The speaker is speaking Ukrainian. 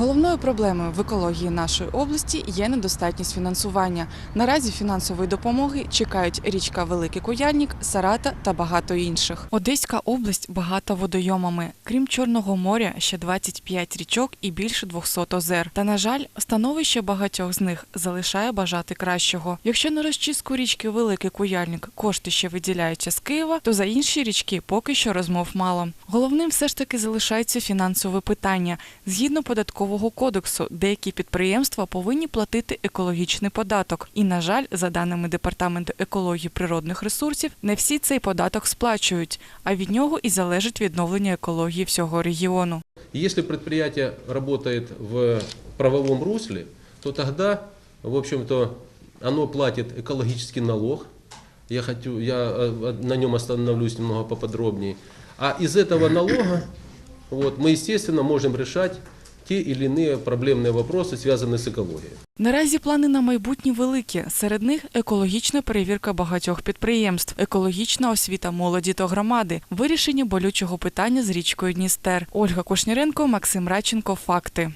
Головною проблемою в екології нашої області є недостатність фінансування. Наразі фінансової допомоги чекають річка Великий Куяльник, Сарата та багато інших. Одеська область багата водойомами. Крім Чорного моря, ще 25 річок і більше 200 озер. Та на жаль, становище багатьох з них залишає бажати кращого. Якщо на розчистку річки Великий Куяльник кошти ще виділяються з Києва, то за інші річки поки що розмов мало. Головним все ж таки залишається фінансове питання. Згідно податкового кодексу, деякі підприємства повинні платити екологічний податок. І, на жаль, за даними департаменту екології природних ресурсів, не всі цей податок сплачують, а від нього і залежить відновлення екології всього регіону. Если предприятие работает в правовом русле, то тогда, в общем-то, оно платит экологический налог. Я, хочу, я э, на нем остановлюсь немного поподробнее. А из этого налога вот, мы, естественно, можем решать те или иные проблемные вопросы, связанные с экологией. Наразі плани на майбутнє великі. Серед них екологічна перевірка багатьох підприємств, екологічна освіта молоді та громади, вирішення болючого питання з річкою Дністер. Ольга Кушніренко, Максим Радченко. Факти.